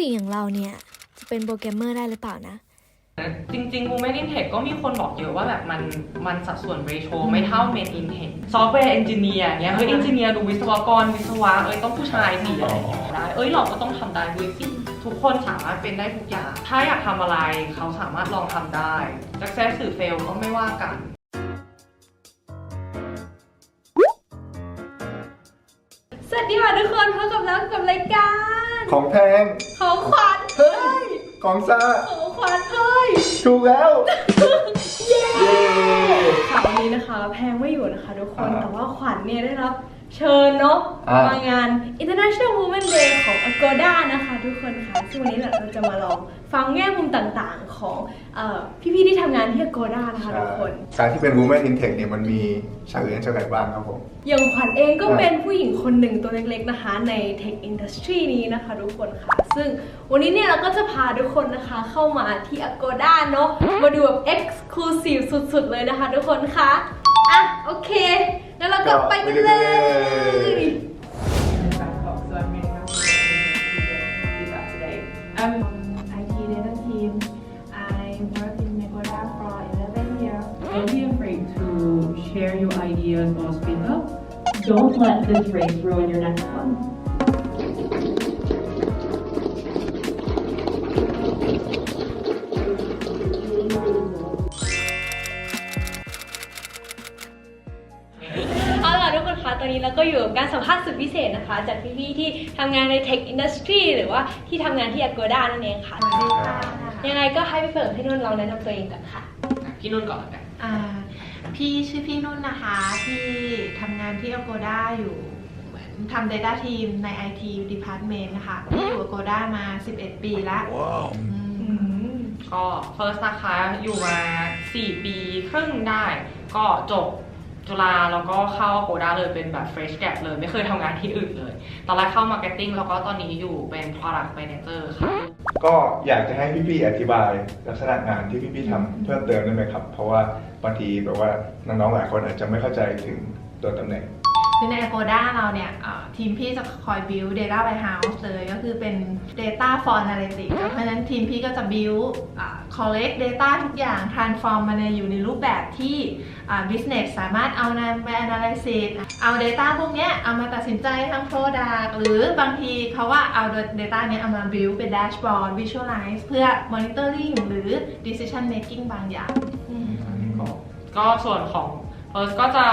หญิงอย่างเราเนี่ย จะเป็นโปรแกรมเมอร์ได้หรือเปล่านะ จริงๆ Women in Tech ก็มีคนบอกเยอะว่าแบบมันมันสัดส่วน ratio ไม่เท่า Men in Tech ซอฟต์แวร์เอนจิเนียร์เนี้ยเฮ้ยเอนจิเนียร์ดูวิศวกรวิศวะเอ้ยต้องผู้ชายสิอะไรอย่างเงี้ยได้เอ้ยเราก็ต้องทำได้ด้วยสิทุกคนสามารถเป็นได้ทุกอย่าง ถ้าอยากทำอะไรเขาสามารถลองทำได้ success หรือ fail ก็ไม่ว่ากัน สวัสดีค่ะทุกคนพบกับเรากับรายการของแพง ของขวัญเฮ้ย ของซ่าของขวัญเฮ้ย ถูกแล้ว เย้ ค่ะวันนี้นะคะ แพงไม่อยู่นะคะทุกคน อ่า แต่ว่าขวัญเนี่ยได้รับ เชิญเนาะอ่าม มางาน International Women Day ของ Agoda นะคะทุกคนค่ะซึ่งวันนี้เนี่ยเราจะมาลองฟังแง่มุมต่างๆของเอ่อพี่ๆที่ทำงานที่ Agoda นะคะทุกคน การที่เป็น Women in Tech เนี่ยมันมีฉากเรียนฉากไหนบ้างครับผม อย่างขวัญเองก็ครับ เป็นผู้หญิงคนหนึ่งตัวเล็กๆนะคะ ใน Tech Industry นี้นะคะทุกคนค่ะ ซึ่งวันนี้เนี่ยเราก็จะพาทุกคนนะคะเข้ามาที่ Agoda เนาะมาดูแบบ Exclusive สุดๆ เลยนะคะทุกคนค่ะ อะ โอเค แล้วเราก็ไปกันเลย I'm IT data team. I work in Megoda for 11 years. Don't be afraid to share your ideas or speak up. Don't let this race ruin your next one. ตอนนี้เราก็อยู่กับการสัมภาษณ์สุดพิเศษนะคะ จากพี่ๆที่ทำงานใน Tech Industry หรือว่าที่ทำงานที่ Agoda นั่นเองค่ะ ยังไงก็ให้พี่เฟิร์นพี่นุ่นลองแนะนำตัวเองก่อนค่ะ พี่นุ่นก่อนละกันอ่าพี่ชื่อพี่นุ่นนะคะ ที่ทำงานที่ Agoda อยู่เหมือนทำ Data Team ใน IT Department นะคะพี่อยู่ Agoda มา 11 ปีละอืม ก็ first นะคะ อยู่มา 4 ปีครึ่งได้ ก็จบ จุฬาแล้วก็เข้าโคด้าเลยเป็นแบบ fresh grad เลย ไม่เคยทำงานที่อื่นเลย ตอนแรกเข้า marketing แล้วก็ตอนนี้อยู่เป็น product manager ค่ะ ก็อยากจะให้พี่ๆอธิบายลักษณะงานที่พี่ๆทำเพิ่มเติมได้ไหมครับ เพราะว่าบางทีแบบว่าน้องๆหลายคนอาจจะไม่เข้าใจถึงตัวตำแหน่ง คือใน Agoda เราเนี่ยอ่าทีมพี่จะคอย build data warehouse เลยก็คือเป็น data for analytics เพราะฉะนั้นทีมพี่ก็จะ build อ่า collect data ทุกอย่าง transform มาในอยู่ในรูปแบบที่อ่า business สามารถเอานำไป analysis เอา data พวกเนี้ยเอามาตัดสินใจทำ product หรือบางทีเขาว่าเอา data เนี้ยเอามา build เป็น dashboard visualize เพื่อ monitoring หรือ decision making บางอย่างก็ก็ส่วนของ เฟิร์สก็จะ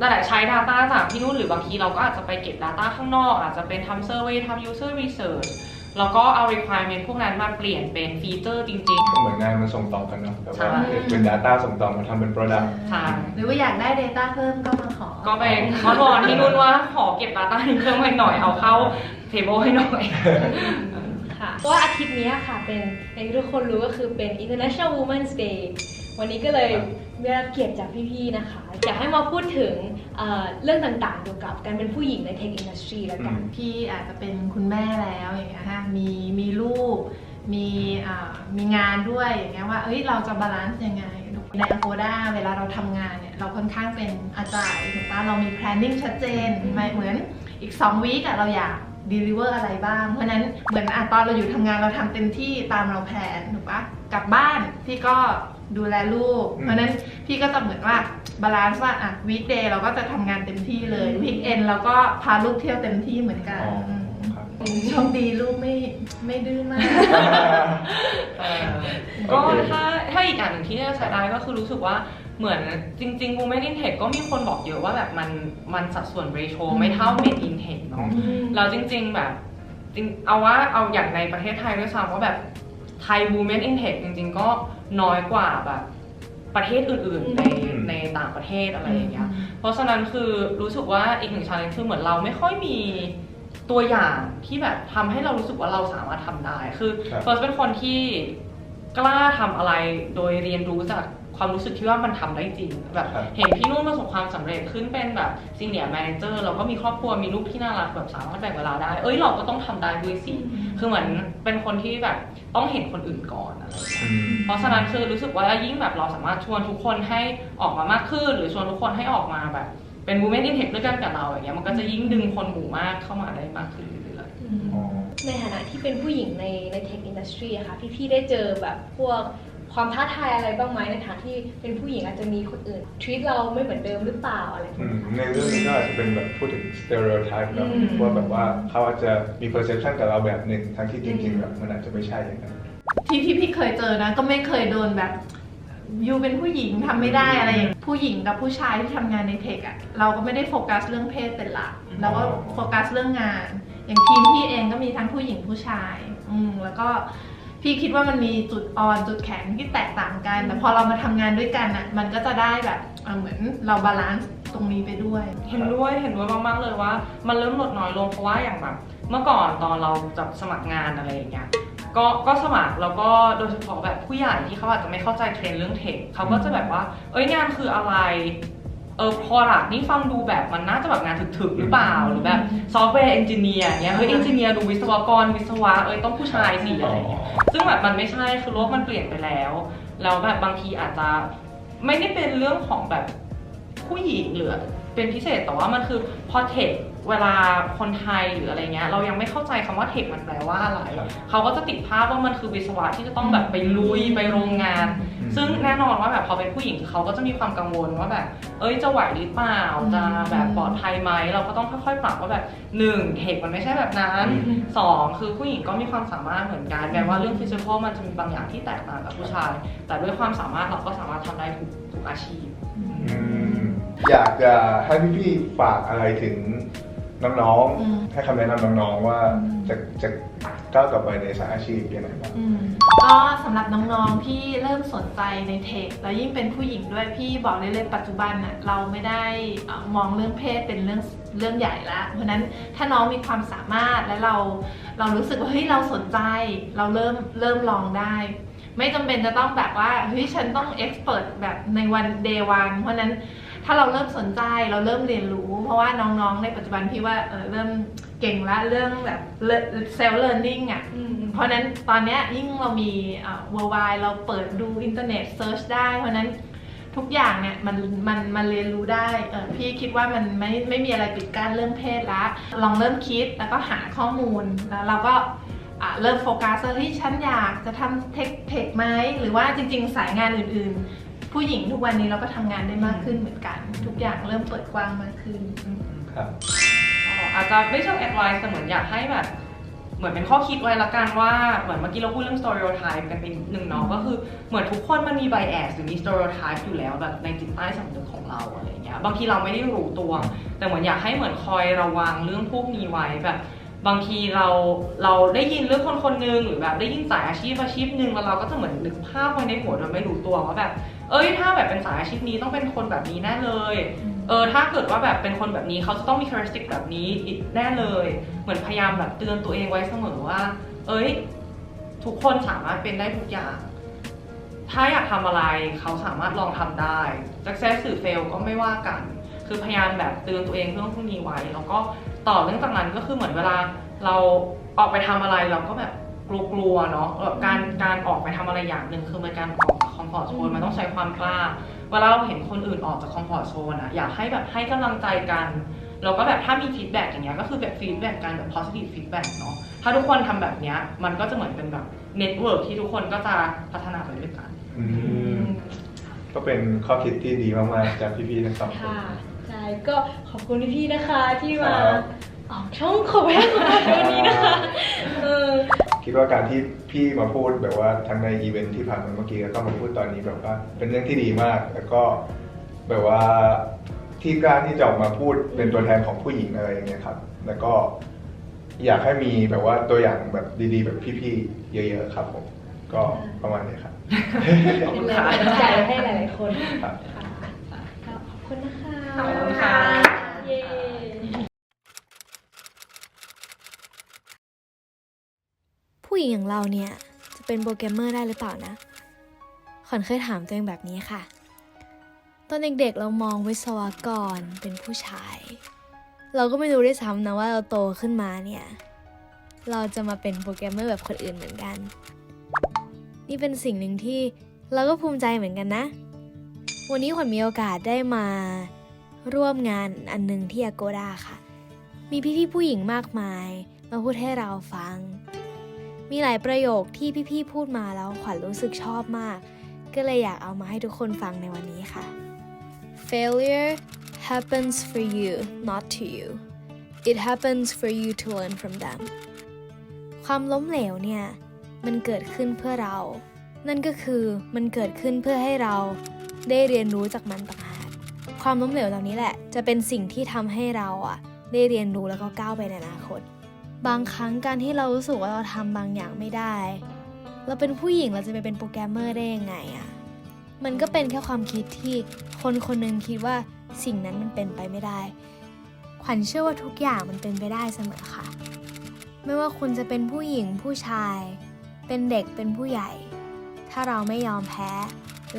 นั่นแหละใช้ Data จากที่นู่นหรือบางทีเราก็อาจจะไปเก็บ Data ข้างนอก อาจจะเป็นทำ Survey ทำ User Research แล้วก็เอา requirement พวกนั้นมาเปลี่ยนเป็นฟีเจอร์จริงก็เหมือนงานมันส่งต่อกันเนาะแต่ว่าใช่เป็น Data ส่งต่อมาทำเป็น Product ๆใช่หรือว่าอยากได้ data เพิ่มก็มาขอ ก็ไปวอนวอนที่นู่นว่าขอเก็บ Data นี้เพิ่มให้หน่อยเอาเข้า table ให้หน่อยค่ะเพราะว่าอาทิตย์นี้ค่ะเป็นอย่างที่ทุกคนรู้ก็คือเป็น International Women's Day วันนี้ก็เลย ได้รับเกียรติจากพี่ๆนะคะ อยากให้มาพูดถึงเอ่อเรื่องต่างๆเกี่ยวกับการเป็นผู้หญิงใน Tech Industry แล้วกัน พี่อาจจะเป็นคุณแม่แล้วอย่างเงี้ยค่ะมีมีลูก มีอ่ามีงานด้วยอย่างเงี้ยว่า เอ้ยเราจะบาลานซ์ยังไงใน Agoda เวลาเราทำงานเนี่ย เราค่อนข้างเป็นอาจารย์ถูกปะเรามี planning ชัดเจนไม่เหมือนอีก 2 วีคอะเราอยาก deliver อะไรบ้าง เพราะฉะนั้นเหมือนอะตอนเราอยู่ทำงานเราทำเต็มที่ตามเราแผนถูกปะกลับบ้านพี่ก็ ดูแลลูกอืมเพราะฉะนั้นพี่ก็จะเหมือนว่าบาลานซ์ว่าอะวีคเดย์เราก็จะทำงานเต็มที่เลยวีคเอนเราก็พาลูกเที่ยวเต็มที่เหมือนกันอ๋อมครับ โชคดีลูกไม่ไม่ดื้อมากก็ถ้าถ้าอีกอย่างหนึ่งที่น่าเสียดายก็คือรู้สึกว่าเหมือนจริงๆ Women in Tech ก็มีคนบอกเยอะว่าแบบมันมันสัดส่วน ratio ไม่เท่า Men in Tech เนาะ แล้วจริงๆแบบจริงเอาว่าเอาอย่างในประเทศไทยด้วยซ้ำว่าแบบไทย Women in Tech จริงๆ ก็ น้อยกว่าแบบประเทศอื่นๆในอืมในต่างประเทศอะไรอย่างเงี้ย เพราะฉะนั้นคือรู้สึกว่าอีกหนึ่งชาเลนจ์คือเหมือนเราไม่ค่อยมีตัวอย่างที่แบบทำให้เรารู้สึกว่าเราสามารถทำได้ คือครับเฟิร์สเป็นคนที่กล้าทำอะไรโดยเรียนรู้จากความรู้สึกที่ว่ามันทำได้จริง แบบครับเห็นพี่นุ่นประสบความสำเร็จขึ้นเป็นแบบซีเนียร์แมเนเจอร์เราก็มีครอบครัวมีลูกที่น่ารักแบบสามารถแบ่งเวลาได้ เอ้ยเราก็ต้องทำได้ด้วยสิ คือเหมือนเป็นคนที่แบบต้องเห็นคนอื่นก่อนอะไรอย่างเงี้ยอืมเพราะฉะนั้นคือรู้สึกว่ายิ่งแบบเราสามารถชวนทุกคนให้ออกมามากขึ้น หรือชวนทุกคนให้ออกมาแบบ เป็น women in tech ด้วยกันกับเราอย่างเงี้ยมันก็จะยิ่งดึงคนหมู่มากเข้ามาได้มากขึ้นเรื่อยๆอ๋อในฐานะที่เป็นผู้หญิงในในเทคอินดัสทรีอะค่ะพี่ๆได้เจอแบบพวก ความท้าทายอะไรบ้างไหมในฐานะที่เป็นผู้หญิงอาจจะมีคนอื่นท e ีตเราไม่เหมือนเดิมหรือเปล่าอะไรพวอืกมนี้ค่ะในเรื่องนี้ก็อาจจะเป็นแบบพูดถึง stereotype เนอะอืม ว่าแบบว่าเขาอาจจะมี perception กับเราแบบหนึ่งทั้งที่จริงๆแบบมันอาจจะไม่ใช่อย่างนั้น ที่ที่พี่เคยเจอนะก็ไม่เคยโดนแบบยูเป็นผู้หญิงทำไม่ได้อะไรอย่างผู้หญิงกับผู้ชายที่ทำงานในเทคอะเราก็ไม่ได้โฟกัสเรื่องเพศเป็นหลักเราก็โฟกัสเรื่องงาน อย่างทีมพี่เองก็มีทั้งผู้หญิงผู้ชาย อืมแล้วก็ พี่คิดว่ามันมีจุดอ่อนจุดแข็งที่แตกต่างกัน แต่พอเรามาทำงานด้วยกันอะมันก็จะได้แบบเอ่อเหมือนเราบาลานซ์ตรงนี้ไปด้วย เห็นด้วยเห็นด้วยมากๆเลยว่า มันเริ่มลดน้อยลงเพราะว่าอย่างแบบ เมื่อก่อนตอนเราจะสมัครงานอะไรอย่างเงี้ยก็ก็สมัครแล้วก็โดยเฉพาะแบบผู้ใหญ่ที่เขาอาจจะไม่เข้าใจเทรนด์เรื่องเทคเขาก็จะแบบว่า เอ้ยงานคืออะไร เออพอหลักนี่ฟังดูแบบมันน่าจะแบบงานถึกๆ หรือเปล่า หรือแบบซอฟต์แวร์เอนจิเนียร์เงี้ยเฮ้ยเอนจิเนียร์ดูวิศวกรวิศวะเอ้ยต้องผู้ชายสิอะไรอย่างเงี้ยซึ่งแบบมันไม่ใช่คือโลกมันเปลี่ยนไปแล้วแล้วแบบบางทีอาจจะไม่ได้เป็นเรื่องของแบบผู้หญิงหรือเป็นพิเศษแต่ว่ามันคือพอเทคเวลาคนไทยหรืออะไรเงี้ยเรายังไม่เข้าใจคำว่าเทคมันแปลว่าอะไรครับเขาก็จะติดภาพว่ามันคือวิศวะที่จะต้องแบบไปลุยไปโรงงานอืม ซึ่งแน่นอนว่าแบบพอเป็นผู้หญิงคือเขาก็จะมีความกังวลว่าแบบ เอ้ยจะไหวหรือเปล่าจะแบบปลอดภัยไหมเราก็ต้องค่อยๆปรับว่าแบบหนึ่งเทคมันไม่ใช่แบบนั้นอืมสองคือผู้หญิงก็มีความสามารถเหมือนกันแม้ว่าเรื่องฟิสิกอลมันจะมีบางอย่างที่แตกต่างกับผู้ชาย แต่ด้วยความสามารถเราก็สามารถทำได้ทุกทุกอาชีพอืมอยากจะให้พี่ๆฝากอะไรถึงน้องอืมๆให้คำแนะนำน้องๆว่าจะจะ ก้าวกลับไปในสายอาชีพยังไงบ้าง อืมก็สำหรับน้องๆที่เริ่มสนใจในเทคแล้วยิ่งเป็นผู้หญิงด้วยพี่บอกเลยเลยปัจจุบันน่ะเราไม่ได้เอ่อมองเรื่องเพศเป็นเรื่องเรื่องใหญ่ละเพราะฉะนั้นถ้าน้องมีความสามารถและเราเรารู้สึกว่าเฮ้ยเราสนใจ เราเริ่มเริ่มลองได้ ไม่จำเป็นจะต้องแบบว่าเฮ้ยฉันต้องเอ็กซ์เพรสแบบในวันเดย์วันเพราะฉะนั้นถ้าเราเริ่มสนใจเราเริ่มเรียนรู้ เพราะว่าน้องๆ ในปัจจุบันพี่ว่าเออเริ่ม เก่งละเรื่องแบบเซลล์เลิร์นนิ่งอะ เพราะฉะนั้นตอนเนี้ยยิ่งเรามีเอ่อ worldwide เราเปิดดูอินเทอร์เน็ตเซิร์ชได้ เพราะฉะนั้นทุกอย่างเนี่ยมันมันมันเรียนรู้ได้เออพี่คิดว่ามันไม่ไม่มีอะไรปิดกั้นเรื่องเพศละ ลองเริ่มคิดแล้วก็หาข้อมูลแล้วเราก็อะเริ่มโฟกัสว่าเฮ้ยฉันอยากจะทำเทคเทคไหมหรือว่าจริง ๆ สายงานอื่นๆ ผู้หญิงทุกวันนี้เราก็ทำงานได้มากขึ้นเหมือนกัน ทุกอย่างเริ่มเปิดกว้างมากขึ้นครับ อาจจะไม่เชิง advice แต่เหมือนอยากให้แบบเหมือนเป็นข้อคิดไว้ละกันว่าเหมือนเมื่อกี้เราพูดเรื่อง stereotype กันไปนิดนึงเนาะก็คือเหมือนทุกคนมันมี bias หรือมี stereotype อยู่แล้วแบบในจิตใต้สำนึกของเราอะไรเงี้ยบางทีเราไม่ได้รู้ตัว แต่เหมือนอยากให้เหมือนคอยระวังเรื่องพวกนี้ไว้แบบบางทีเราเราได้ยินเรื่องคนคนหนึ่งหรือแบบได้ยินสายอาชีพอาชีพหนึ่งแล้วเราก็จะเหมือนนึกภาพไว้ในหัวโดยไม่รู้ตัวว่าแบบ เอ้ยถ้าแบบเป็นสายอาชีพนี้ต้องเป็นคนแบบนี้แน่เลย เออถ้าเกิดว่าแบบเป็นคนแบบนี้เขาจะต้องมี characteristic แบบนี้แน่เลย เหมือนพยายามแบบเตือนตัวเองไว้เสมอว่า เอ้ย ทุกคนสามารถเป็นได้ทุกอย่าง ถ้าอยากทำอะไรเขาสามารถลองทำได้ success หรือ fail ก็ไม่ว่ากัน คือพยายามแบบเตือนตัวเองเรื่องพวกนี้ไว้ แล้วก็ต่อเรื่องจากนั้นก็คือเหมือนเวลาเราออกไปทำอะไรเราก็แบบกลัวๆเนาะแบบการการออกไปทำอะไรอย่างหนึ่งคือมันการออกจากคอมฟอร์ z โซนมันต้องใช้ความกล้า เวลาเราเห็นคนอื่นออกจากคอมฟอร์ z โซนอะอยากให้แบบให้กำลังใจกันแล้วก็แบบถ้ามีฟีดแบ็กอย่างเงี้ยก็คือแบบฟีดแบ็กกันแบบ positive feedback เนาะถ้าทุกคนทำแบบเนี้ยมันก็จะเหมือนเป็นแบบเน็ตเวิร์กที่ทุกคนก็จะพัฒนาไปด้วยกันอืมก็เป็นข้อคิดที่ดีมากๆจากพี่ๆทั้งสองคนค่ะใช่ก็ขอบคุณพี่ๆนะคะที่มาครับออกช่องขอแพ้ของเราในวันนี้นะคะเออ คิดว่าการที่พี่มาพูดแบบว่าทั้งในอีเวนท์ที่ผ่านมาเมื่อกี้แล้วก็มาพูดตอนนี้แบบว่าเป็นเรื่องที่ดีมาก แล้วก็แบบว่าที่กล้าที่จะออกมาพูดเป็นตัวแทนของผู้หญิงอะไรอย่างเงี้ยครับ แล้วก็อยากให้มีแบบว่าตัวอย่างแบบดีๆ แบบพี่ๆเยอะ ๆ ครับผมก็ประมาณนี้ครับขอบคุเป็นณแรงค่ะบันดาลใจให้หลายๆคนครับค่ะก็ขอบคุณนะคะ ขอบคุณค่ะ เย้ ผู้หญิงอย่างเราเนี่ย จะเป็นโปรแกรมเมอร์ได้หรือเปล่านะ ขวัญเคยถามตัวเองแบบนี้ค่ะ ตอนเด็กๆเรามองวิศวกรเป็นผู้ชาย เราก็ไม่รู้ด้วยซ้ำนะว่าเราโตขึ้นมาเนี่ย เราจะมาเป็นโปรแกรมเมอร์แบบคนอื่นเหมือนกัน นี่เป็นสิ่งหนึ่งที่เราก็ภูมิใจเหมือนกันนะ วันนี้ขวัญมีโอกาสได้มาร่วมงานอันหนึ่งที่ Agoda ค่ะ มีพี่ๆผู้หญิงมากมาย มาพูดให้เราฟัง มีหลายประโยคที่พี่ๆพูดมาแล้วขวัญรู้สึกชอบมาก ก็เลยอยากเอามาให้ทุกคนฟังในวันนี้ค่ะ Failure happens for you not to you it happens for you to learn from them ความล้มเหลวเนี่ย มันเกิดขึ้นเพื่อเรา นั่นก็คือมันเกิดขึ้นเพื่อให้เราได้เรียนรู้จากมันต่างหากความล้มเหลวเหล่านี้แหละ จะเป็นสิ่งที่ทำให้เราอะได้เรียนรู้แล้วก็ก้าวไปในอนาคต บางครั้งการที่เรารู้สึกว่าเราทำบางอย่างไม่ได้ เราเป็นผู้หญิงเราจะไปเป็นโปรแกรมเมอร์ได้ยังไงอะมันก็เป็นแค่ความคิดที่คนคนหนึงคิดว่าสิ่งนั้นมันเป็นไปไม่ได้ ขวัญเชื่อว่าทุกอย่างมันเป็นไปได้เสมอค่ะ ไม่ว่าคุณจะเป็นผู้หญิงผู้ชาย เป็นเด็กเป็นผู้ใหญ่ ถ้าเราไม่ยอมแพ้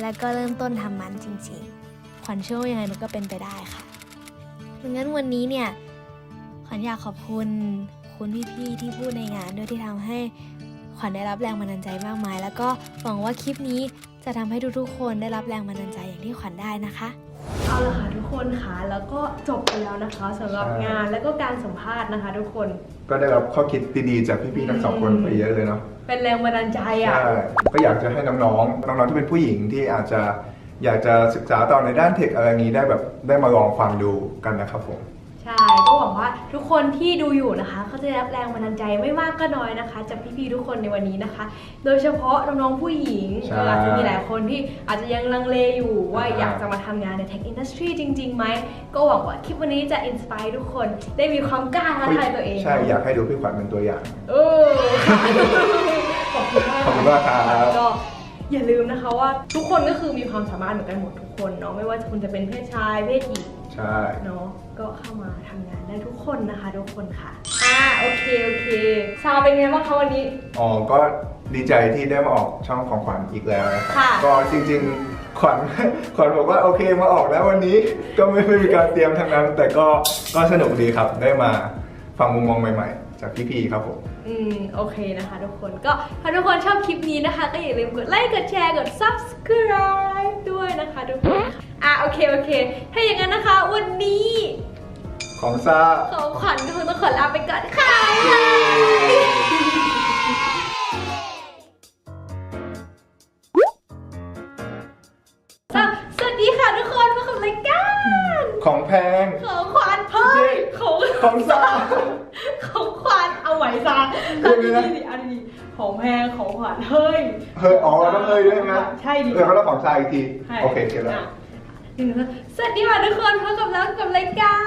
และก็เริ่มต้นทำมันจริงๆ ขวัญเชื่อว่ายังไงมันก็เป็นไปได้ค่ะดังนั้นวันนี้เนี่ยขวัญอยากขอบคุณ คุณพี่ๆที่พูดในงานด้วยที่ทำให้ขวัญได้รับแรงบันดาลใจมากมาย แล้วก็หวังว่าคลิปนี้จะทำให้ทุกๆคนได้รับแรงบันดาลใจอย่างที่ขวัญได้นะคะเอาละค่ะทุกคนค่ะแล้วก็จบไปแล้วนะคะสำหรับใช่งานแล้วก็การสัมภาษณ์นะคะ ทุกคนก็ได้รับข้อคิดดีๆจากพี่ๆทั้งสองคนไปเยอะเลยเนาะเป็นแรงบันดาลใจอะใช่ก็อยากจะให้น้องๆน้องๆที่เป็นผู้หญิงที่อาจจะอยากจะศึกษาต่อในด้านเทคอะไรอย่างนี้ได้แบบได้มาลองฟังดูกันนะครับผม ใช่ ก็หวังว่าทุกคนที่ดูอยู่นะคะเขาจะได้รับแรงบันดาลใจไม่มากก็น้อยนะคะ จากพี่ๆทุกคนในวันนี้นะคะ โดยเฉพาะน้องๆผู้หญิงใช่ก็อาจจะมีหลายคนที่อาจจะยังลังเลอยู่ว่าอ่าอยากจะมาทำงานในเทคอินดัสทรีจริงๆไหม ก็หวังว่าคลิปวันนี้จะอินสปายทุกคนได้มีความกล้าท้าทายตัวเองใช่อยากให้ดูพี่ขวัญเป็นตัวอย่าง เออขอบคุณมากขอบคุณมากครับ ก็อย่าลืมนะคะว่าทุกคนก็คือมีความสามารถเหมือนกันหมดทุกคนเนาะไม่ว่าคุณจะเป็นเพศชายเพศหญิง ใช่ เนาะก็เข้ามาทำงานได้ทุกคนนะคะทุกคนค่ะ อ่าโอเคโอเคซาวเป็นไงบ้างคะวันนี้ อ๋อ ก็ดีใจที่ได้มาออกช่องของขวัญอีกแล้วนะค่ะ ก็จริงๆ ขวัญ ขวัญบอกว่าโอเคมาออกแล้ววันนี้ ก็ไม่ไม่มีการเตรียมทั้งนั้น แต่ก็ก็สนุกดีครับได้มาฟังมุมมองใหม่ๆ จากพี่ๆครับผม อืมโอเคนะคะทุกคนก็ถ้าทุกคนชอบคลิปนี้นะคะ ก็อย่าลืมกดไลค์กดแชร์กด subscribe ด้วยนะคะทุกคนอะโอเคโอเค ถ้าอย่างนั้นนะคะ วันนี้ของซาของขวัญก็คงต้องขอลาไปก่อนค่ะสวัสดีค่ะทุกคนมากับรายการของแพงของขวัญเฮ้ยของของซา ของขวัญเอา ไหวซะพูเอาดเลยนะดีๆดิเอาดีๆของแพงของขวัญเฮ้ยเฮ้ยอ๋อเราต้องเฮ้ยด้วยนะใช่ดิเออเขาต้องของซาอีกทีใช่โอเคเก็ตแล้วอะสวัสดีค่ะทุกคนพบกับเรากับรายการ